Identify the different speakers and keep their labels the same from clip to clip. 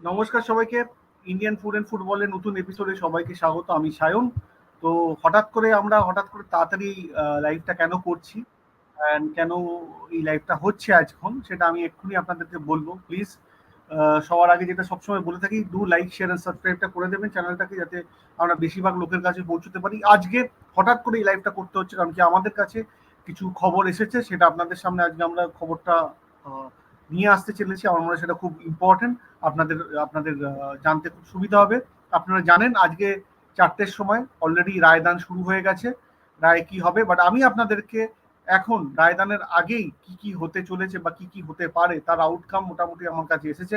Speaker 1: নমস্কার সবাইকে। Indian food and ফুটবলের নতুন এপিসোডে সবাইকে স্বাগত, আমি সায়ন। তো হঠাৎ করে আমরা, হঠাৎ করে তাড়াতাড়ি লাইভটা কেন করছি? অ্যান্ড কেন এই লাইভটা হচ্ছে আজখন? সেটা আমি এক্ষুনি আপনাদেরকে বলব। প্লিজ সবার আগে যেটা সবসময় বলে থাকি দু লাইক শেয়ার অ্যান্ড সাবস্ক্রাইবটা করে দেবেন চ্যানেলটাকে যাতে আমরা বেশিরভাগ লোকের কাছে পৌঁছতে পারি। আজকে হঠাৎ করে এই লাইভটা করতে হচ্ছে, কারণ কি আমাদের কাছে কিছু খবর এসেছে, সেটা আপনাদের সামনে আজকে আমরা খবরটা নিয়ে আসতে চলেছি আমার মনে হয় সেটা খুব ইম্পর্টেন্ট আপনাদের আপনাদের জানতে খুব সুবিধা হবে। আপনারা জানেন, আজকে চারটের সময় অলরেডি রায়দান শুরু হয়ে গেছে। রায় কি হবে? বাট আমি আপনাদেরকে এখন রায়দানের আগেই কি কি হতে চলেছে বা কি কি হতে পারে, তার আউটকাম মোটামুটি আমার কাছে এসেছে,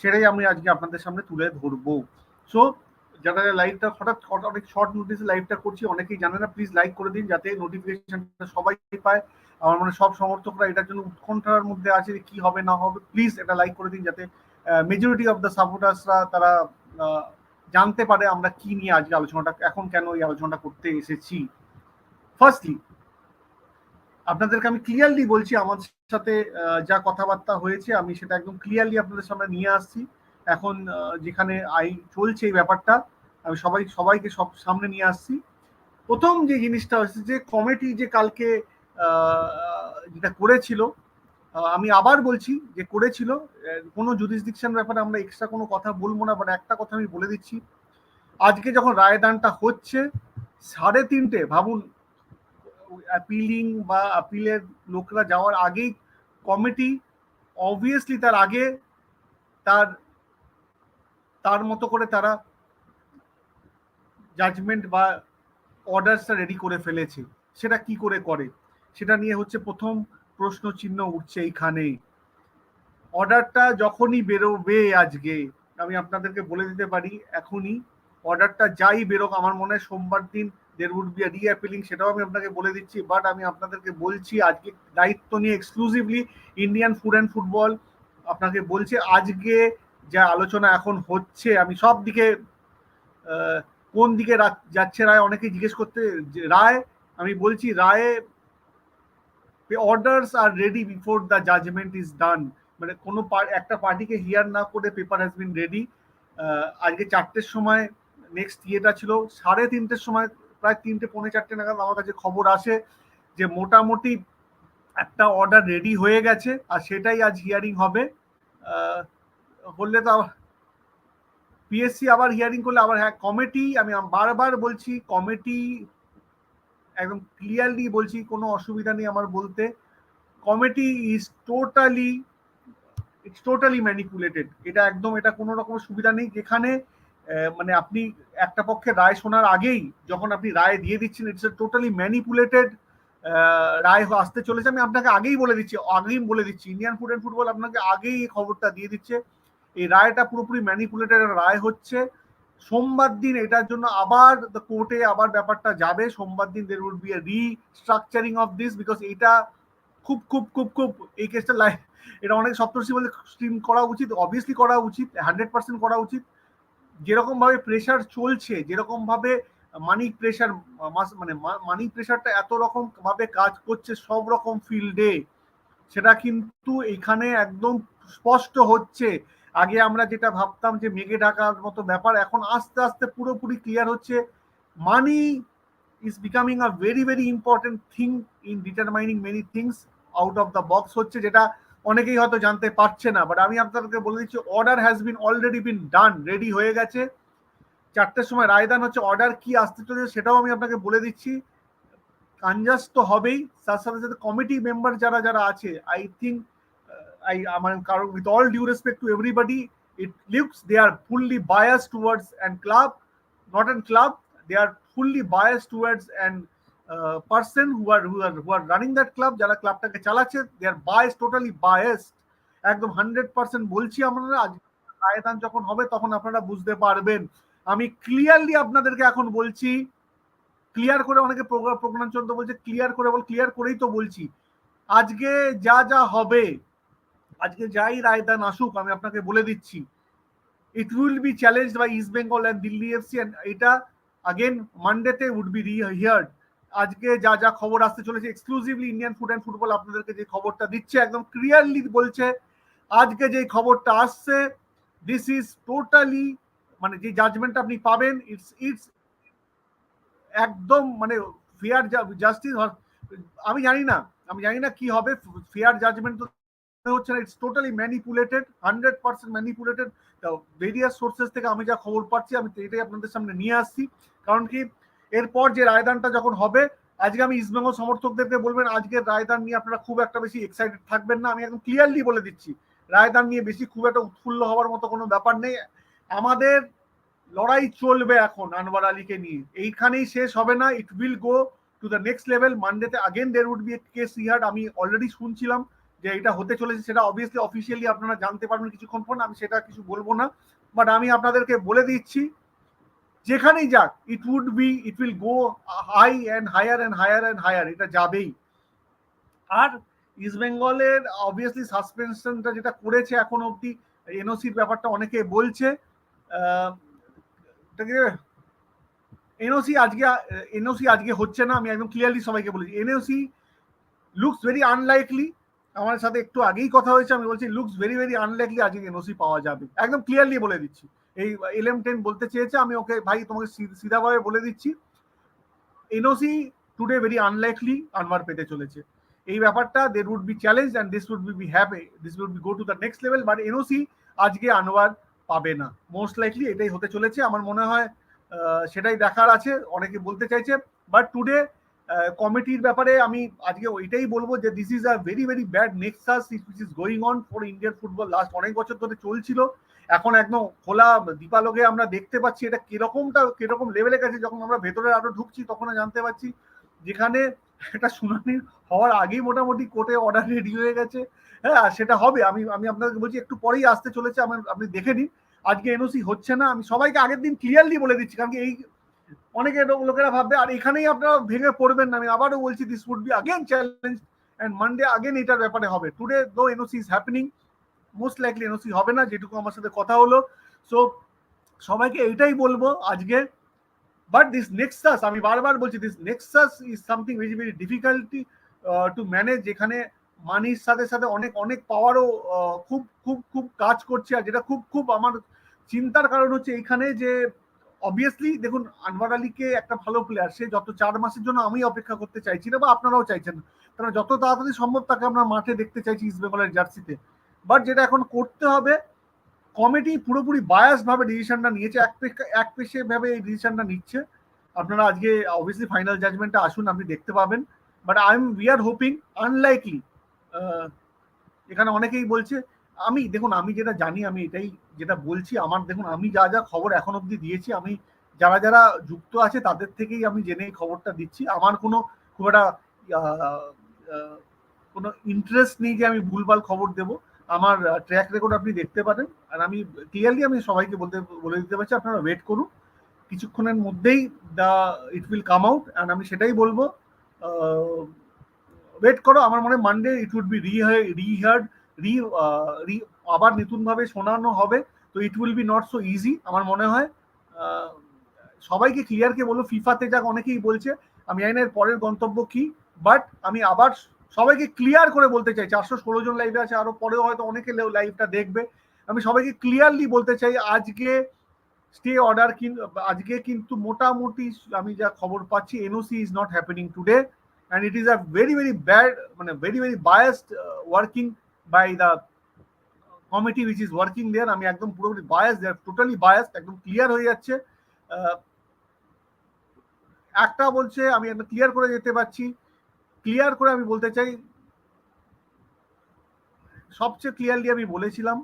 Speaker 1: সেটাই আমি আজকে আপনাদের সামনে তুলে ধরবো। সো যারা লাইভটা হঠাৎ অনেক শর্ট নোটিসে লাইভটা করছি, অনেকেই জানে না প্লিজ লাইক করে দিন, যাতে নোটিফিকেশনটা সবাই পায়। আমার মনে সব সমর্থকরা এটার জন্য উৎকণ্ঠার মধ্যে আছে কি হবে, না হবে। প্লিজ এটা লাইক করে দিন যাতে মেজরিটি অফ দ্য সাপোর্টার্সরা তারা জানতে পারে আমরা কি নিয়ে আজকে আলোচনাটা, এখন কেন এই আলোচনাটা করতে এসেছি। ফার্স্টলি আপনাদেরকে আমি ক্লিয়ারলি বলছি আমার সাথে যা কথাবার্তা হয়েছে, আমি সেটা একদম ক্লিয়ারলি আপনাদের সামনে নিয়ে আসছি। এখন যেখানে আই চলছে এই ব্যাপারটা, আমি সবাই, সবাইকে সব সামনে নিয়ে আসছি। প্রথম যে জিনিসটা হচ্ছে যে কমিটি যে কালকে যেটা করেছিল আমি আবার বলছি যে করেছিল কোনো জুডিসডিকশন ব্যাপারে আমরা এক্সট্রা কোনো কথা বলব না বাট একটা কথা আমি বলে দিচ্ছি। আজকে যখন রায়দানটা হচ্ছে, সাড়ে তিনটে, ভাবুন অ্যাপিলিং বা আপিলের লোকরা যাওয়ার আগেই কমিটি অবভিয়াসলি তার আগে তার তার মতো করে তারা জাজমেন্ট বা অর্ডারসটা রেডি করে ফেলেছে। সেটা কি করে করে? সেটা নিয়ে হচ্ছে প্রথম প্রশ্ন চিহ্ন উঠছে এইখানে অর্ডারটা যখনই বেরোবে আজকে, আমি আপনাদেরকে বলে দিতে পারি, এখনই অর্ডারটা যাই বেরোক, আমার মনে হয় সোমবার দিন there would be re appealing সেটাও আমি আপনাকে বলে দিচ্ছি বাট আমি আপনাদেরকে বলছি আজকে দায়িত্ব নিয়ে exclusively Indian food and football আপনাকে বলছে, আজকে যা আলোচনা এখন হচ্ছে, আমি সব দিকে কোন দিকে যাচ্ছে রায় অনেকে জিজ্ঞেস করতে রায়, আমি বলছি রায়ে orders are ready before the judgement is done মানে কোনো একটা পার্টিকে হিয়ার না করে পেপার হ্যাজ বিন রেডি আজকে চারটের সময় নেক্সট ইয়েটা ছিল, সাড়ে তিনটের সময়, প্রায় তিনটে, পৌনে চারটে নাগাদ আমার কাছে খবর আসে যে মোটামুটি একটা অর্ডার রেডি হয়ে গেছে, আর সেটাই আজ হিয়ারিং হবে। হলে তো পিএসসি আবার হিয়ারিং করলে আবার হ্যাঁ কমিটি আমি বারবার বলছি কমিটি একদম ক্লিয়ারলি বলছি, কোনো অসুবিধা নেই আমার বলতে। Committee is totally it's totally manipulated এটা একদম, এটা কোনো রকম সুবিধা নেই। যেখানে মানে আপনি একটা পক্ষে রায় শোনার আগেই যখন আপনি রায় দিয়ে দিচ্ছেন ইটস এ টোটালি ম্যানিপুলেটেড রায় আসতে চলেছে। আমি আপনাকে আগেই বলে দিচ্ছি, আগেই বলে দিচ্ছি। ইন্ডিয়ান ফুড অ্যান্ড ফুটবল আপনাকে আগেই এই খবরটা দিয়ে দিচ্ছে। এই রায়টা পুরোপুরি ম্যানিপুলেটেড রায় হচ্ছে। সোমবার দিন এটার জন্য আবার কোর্টে আবার ব্যাপারটা যাবে। সোমবার দিন there would be restructuring of this because এটা খুব খুব খুব খুব এই কেসটা লাই এটা অনেক সপ্তর্ষি বলে স্ট্রিম করা উচিত অবভিয়াসলি করা উচিত হান্ড্রেড পার্সেন্ট করা উচিত। যেরকম ভাবে প্রেশার চলছে যেরকম ভাবে মানি প্রেশার মানে মানি প্রেশারটা এত রকম ভাবে কাজ করছে সব রকম ফিল্ডে সেটা কিন্তু এখানে একদম স্পষ্ট হচ্ছে। আগে আমরা যেটা ভাবতাম যে মেঘে ঢাকার মতো ব্যাপার, এখন আস্তে আস্তে পুরোপুরি ক্লিয়ার হচ্ছে। Money is becoming a very very important thing in determining many things out of the box হচ্ছে, যেটা অনেকেই হয়তো জানতে পারছে না। বাট আমি আপনাদেরকে বলে দিচ্ছি order has been already been done ready হয়ে গেছে। চারটের সময় রায়দান হচ্ছে অর্ডার কি আসতে চলেছে সেটাও আমি আপনাকে বলে দিচ্ছি। কাঞ্জাস তো হবেই তার সাথে সাথে কমিটি মেম্বার যারা যারা আছে আই থিঙ্ক আমার কারণ with all due respect to everybody it leaves they are fully bias towards and club not an club they are fully biased towards an uh, person who are who are who are running that club যারা ক্লাবটাকে চালাচ্ছে they are biased totally biased. একদম hundred percent বলছি আমরা আজ আয়তান যখন হবে তখন আপনারা বুঝতে পারবেন। আমি ক্লিয়ারলি আপনাদেরকে এখন বলছি ক্লিয়ার করে অনেকে প্রজ্ঞান চন্দ্র বলছে ক্লিয়ার করে বল ক্লিয়ার করেই তো বলছি। আজকে যা যা হবে আজকে যাই রায়দান আসুক, আমি আপনাকে বলে দিচ্ছি। It will be by East Bengal and Delhi FC and এটা আগেন মানডেতে would be reheard আজকে যা যা খবর আসতে চলেছে exclusively Indian food and football আপনাদেরকে যে খবরটা দিচ্ছে, একদম ক্লিয়ারলি বলছে, আজকে যে খবরটা আসছে দিস ইজ টোটালি মানে যে জাজমেন্ট আপনি পাবেন ইটস ইটস একদম মানে ফেয়ার জাস্টিস আমি জানি না, আমি জানি না কি হবে ফেয়ার জাজমেন্ট তো হচ্ছে না it's totally manipulated hundred percent manipulated various sources থেকে আমি যা খবর পাচ্ছি, আমি এটাই আপনাদের সামনে নিয়ে আসছি। কারণ কি, এরপর যে রায়দানটা যখন হবে, আজকে আমি ইস্টবেঙ্গল সমর্থকদেরকে বলবেন, আজকের রায়দান নিয়ে আপনারা খুব একটা বেশি এক্সাইটেড থাকবেন না, আমি একদম ক্লিয়ারলি বলে দিচ্ছি। রায়দান নিয়ে বেশি খুব একটা উৎফুল্ল হওয়ার মতো কোনো ব্যাপার নেই। আমাদের লড়াই চলবে এখন আনোয়ার আলীকে নিয়ে। এইখানেই শেষ হবে না it will go to the next level মানডেতে again there would be case reheard আমি অলরেডি শুনছিলাম। যে এটা হতে চলেছে, সেটা অবভিয়াসলি অফিসিয়ালি আপনারা জানতে পারবেন কিছুক্ষণ পর, আমি সেটা কিছু বলব না। বাট আমি আপনাদেরকে বলে দিচ্ছি, যেখানেই যাক it would be it will go high and higher and higher and higher এটা যাবেই। আর ইস্ট বেঙ্গলের অবভিয়াসলি সাসপেনশনটা যেটা করেছে এখন অবধি এনওসির ব্যাপারটা অনেকে বলছে এনওসি আজকে এনওসি আজকে হচ্ছে না, আমি একদম ক্লিয়ারলি সবাইকে বলেছি। এনওসি লুকস ভেরি আনলাইকলি আমার সাথে একটু আগেই কথা হয়েছে, আমি বলছি লুকস ভেরি ভেরি আনলাইকলি আজকে এনওসি পাওয়া যাবে। একদম ক্লিয়ারলি বলে দিচ্ছি। এই এলএম টেন বলতে চেয়েছে, আমি ওকে, ভাই, তোমাকে সিধাভাবে বলে দিচ্ছি এনওসি টুডে ভেরি আনলাইকলি আনবার পেতে চলেছে। এই ব্যাপারটা there would be challenge and this would be be happy this would be go to the next level but NOC আজকে আনোয়ার পাবে না। মোস্ট লাইকলি এটাই হতে চলেছে, আমার মনে হয় সেটাই দেখার আছে, অনেকে বলতে চাইছে বাট টুডে কমিটির ব্যাপারে আমি আজকে ওইটাই বলব যে this is a very very bad nexus which is going on for Indian football last অনেক বছর ধরে চলছিল। এখন একদম খোলা দীপালোকে আমরা দেখতে পাচ্ছি। এটা কিরকমটা, কীরকম লেভেলে গেছে যখন আমরা ভেতরে আরও ঢুকছি, তখন জানতে পারছি যেখানে একটা শুনানি হওয়ার আগেই মোটামুটি কোর্টে অর্ডার রেডি হয়ে গেছে। হ্যাঁ সেটা হবে। আমি আমি আপনাকে বলছি, একটু পরেই আসতে চলেছে। আমার আপনি দেখে নিন। আজকে এনওসি হচ্ছে না। আমি সবাইকে আগের দিন ক্লিয়ারলি বলে দিচ্ছি, কারণ কি এই অনেকে লোকেরা ভাববে, আর এখানেই আপনারা ভেঙে পড়বেন না। আমি আবারও বলছি this would be again challenge and Monday again এটার ব্যাপারে হবে। Today though NOC is happening most likely NOC হবে না। যেটুকু আমার সাথে কথা হলো। সো সবাইকে এইটাই বলব আজকে। বাট দিস নেক্সাস আমি বারবার বলছি this nexus is something very very difficulty to manage যেখানে মানির সাথে সাথে অনেক অনেক পাওয়ারও খুব খুব খুব কাজ করছে। আর যেটা খুব খুব আমার চিন্তার কারণ হচ্ছে এইখানে যে অবভিয়াসলি দেখুন, আনওয়ার আলীকে একটা ভালো প্লেয়ার সে যত চার মাসের জন্য আমি অপেক্ষা করতে চাইছি না বা আপনারাও চাইছেন কারণ যত তাড়াতাড়ি সম্ভব তাকে আমরা মাঠে দেখতে চাইছি ইস্ট বেঙ্গলের জার্সিতে বাট যেটা এখন করতে হবে কমিটি পুরোপুরি বায়াস ভাবে ডিসিশনটা নিয়েছে, এক এক পেশে ভাবে এই ডিসিশনটা নিচ্ছে। আপনারা আজকে অবভিয়াসলি ফাইনাল জাজমেন্টটা আসুন, আপনি দেখতে পাবেন। But I am we are hoping unlikely এখানে অনেকেই বলছে আমি, দেখুন, আমি যেটা জানি, আমি এটাই যেটা বলছি, আমার, দেখুন, আমি যা যা খবর এখন অবধি দিয়েছি, আমি যারা যারা যুক্ত আছে, তাদের থেকেই আমি জেনে খবরটা দিচ্ছি। আমার কোনো খুব একটা কোনো ইন্টারেস্ট নেই যে আমি ভুলভাল খবর দেব। আমার ট্র্যাক রেকর্ড আপনি দেখতে পারেন। আর আমি ক্লিয়ারলি আমি সবাইকে বলতে, বলে দিতে পারছি, আপনারা ওয়েট করুন। কিছুক্ষণের মধ্যেই the it will come out and আমি সেটাই বলব। ওয়েট করো, আমার মনে Monday it would be reheard re re, আবার নতুনভাবে শোনানো হবে, তো it will be not so easy আমার মনে হয়। সবাইকে ক্লিয়ারকে বলব ফিফাতে যাক, অনেকেই বলছে, আমি জানি এর পরের গন্তব্য কি বাট আমি আবার সবাইকে ক্লিয়ার করে বলতে চাই, চারশো ষোলো জন লাইভে আছে, আরও পরেও হয়তো অনেকে লাইভটা দেখবে। আমি সবাইকে ক্লিয়ারলি বলতে চাই, আজকে স্টে অর্ডার কিন্তু আজকে কিন্তু মোটামুটি আমি যা খবর পাচ্ছি NOC is not happening today and it is a very very bad মানে very very biased working by the committee which is working there আমি একদম পুরোপুরি বায়াস দেয়ার টোটালি বায়াস একদম ক্লিয়ার হয়ে যাচ্ছে। একটা বলছে, আমি একটা ক্লিয়ার করে যেতে পারছি। ক্লিয়ার করে আমি বলতে চাই, সবচেয়ে ক্লিয়ারলি আমি বলেছিলাম,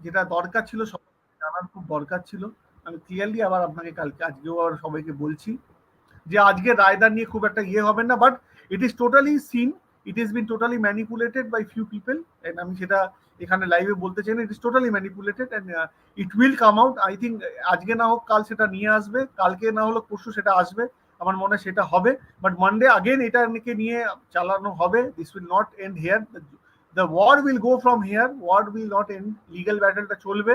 Speaker 1: যেটা দরকার ছিল, সব জানার খুব দরকার ছিল। আমি ক্লিয়ারলি আবার আপনাকে কালকে, আজকেও আবার সবাইকে বলছি যে আজকে রায়দান নিয়ে খুব একটা ইয়ে হবেন না but it is totally seen it is been totally manipulated by few people and আমি সেটা এখানে লাইভে বলতে চাই না it is totally manipulated and it will come out I think আজকে না হোক, কাল সেটা নিয়ে আসবে, কালকে না হলে পরশু সেটা আসবে, আমার মনে সেটা হবে বাট মানডে আগেন এটাকে নিয়ে চালানো হবে this will not end here the war will go from here war will not end legal ব্যাটেলটা চলবে,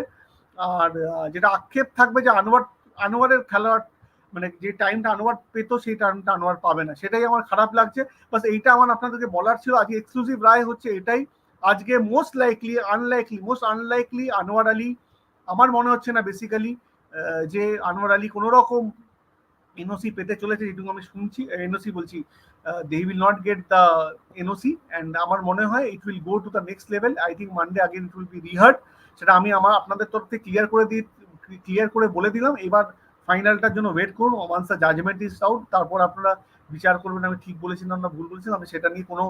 Speaker 1: আর যেটা আক্ষেপ থাকবে যে আনোয়ার, আনোয়ারের খেলার মানে যে টাইমটা আনোয়ার পেতো, সেই টাইমটা আনোয়ার পাবে না। সেটাই আমার খারাপ লাগছে। বাস এইটা আমার আপনাদেরকে বলার ছিল, আজকে এক্সক্লুসিভ রায় হচ্ছে এটাই। আজকে most likely unlikely most unlikely Anwar Ali, আমার মনে হচ্ছে না বেসিক্যালি যে আনোয়ার আলী কোনো রকম এনওসি পেতে চলেছে, যেটুকু আমি শুনছি এনওসি বলছি they will not get the NOC and আমার মনে হয় it will go to the next level I think Monday again it will be reheard সেটা আমি আমার আপনাদের তরফ থেকে ক্লিয়ার করে দিই ক্লিয়ার করে বলে দিলাম। এবার ফাইনালটার জন্য ওয়েট করুন once the judgement is out তারপর আপনারা বিচার করবেন, আমি ঠিক বলেছিলাম না ভুল বলেছিলাম, আমি সেটা নিয়ে কোনো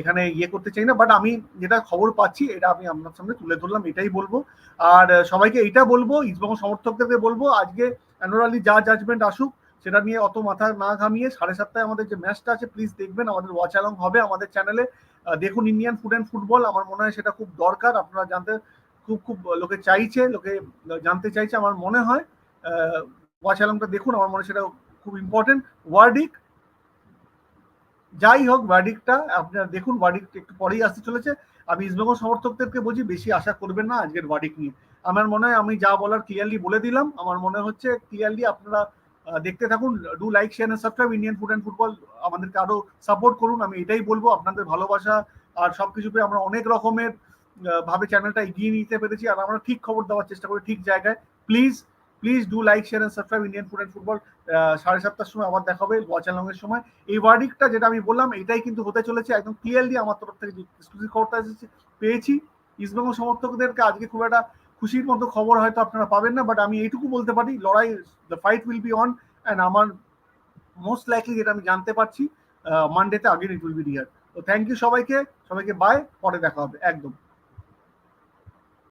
Speaker 1: এখানে ইয়ে করতে চাই না বাট আমি যেটা খবর পাচ্ছি, এটা আমি আপনার সামনে তুলে ধরলাম, এটাই বলব। আর সবাইকে এটা বলব ইস্টবঙ্গ সমর্থকদেরকে বলব, আজকে অ্যানুয়ালি যা জাজমেন্ট আসুক, সেটা নিয়ে অত মাথা না ঘামিয়ে সাড়ে সাতটায় আমাদের যে ম্যাচটা আছে প্লিজ দেখবেন, আমাদের ওয়াচ অ্যালং হবে আমাদের চ্যানেলে দেখুন ইন্ডিয়ান ফুড অ্যান্ড ফুটবল আমার মনে হয় সেটা খুব দরকার, আপনারা জানতে, খুব খুব লোকে চাইছে, লোকে জানতে চাইছে, আমার মনে হয় ওয়াচ অ্যালংটা দেখুন, আমার মনে সেটা খুব ইম্পর্টেন্ট ওয়ার্ডিক যাই হোক ওয়ার্ডিকটা আপনারা দেখুন ওয়ার্ডিক একটু পরেই আসতে চলেছে। আমি ইস্টবেঙ্গল সমর্থকদেরকে বলছি, বেশি আশা করবেন না আজকের ওয়ার্ডিক নিয়ে। আমার মনে হয় আমি যা বলার ক্লিয়ারলি বলে দিলাম। আমার মনে হচ্ছে ক্লিয়ারলি আপনারা দেখতে থাকুন do like share and subscribe Indian food and football আমাদেরকে আরও সাপোর্ট করুন। আমি এটাই বলব, আপনাদের ভালোবাসা আর সবকিছু পেয়ে আমরা অনেক রকমের ভাবে চ্যানেলটা এগিয়ে নিতে পেরেছি। আর আমরা ঠিক খবর দেওয়ার চেষ্টা করি, ঠিক জায়গায়। Please please do like share and subscribe Indian food and football সাড়ে সাতটার সময় আবার দেখা হবে ওয়াচ অ্যালংয়ের সময়। এই ওয়ার্ডিকটা যেটা আমি বললাম, এটাই কিন্তু হতে চলেছে, একদম ক্লিয়ারলি আমার তরফ থেকে এক্সক্লুসিভ খবরটা এসেছে, পেয়েছি। ইস্টবেঙ্গল সমর্থকদেরকে আজকে খুব একটা খুশির মতো খবর হয়তো আপনারা পাবেন না বাট আমি এইটুকু বলতে পারি, লড়াই the fight will be on and আমার মোস্ট লাইকলি যেটা আমি জানতে পারছি মানডেতে আগের ইট উইল বি রিয়ার তো থ্যাংক ইউ সবাইকে সবাইকে বাই পরে দেখা হবে, একদম।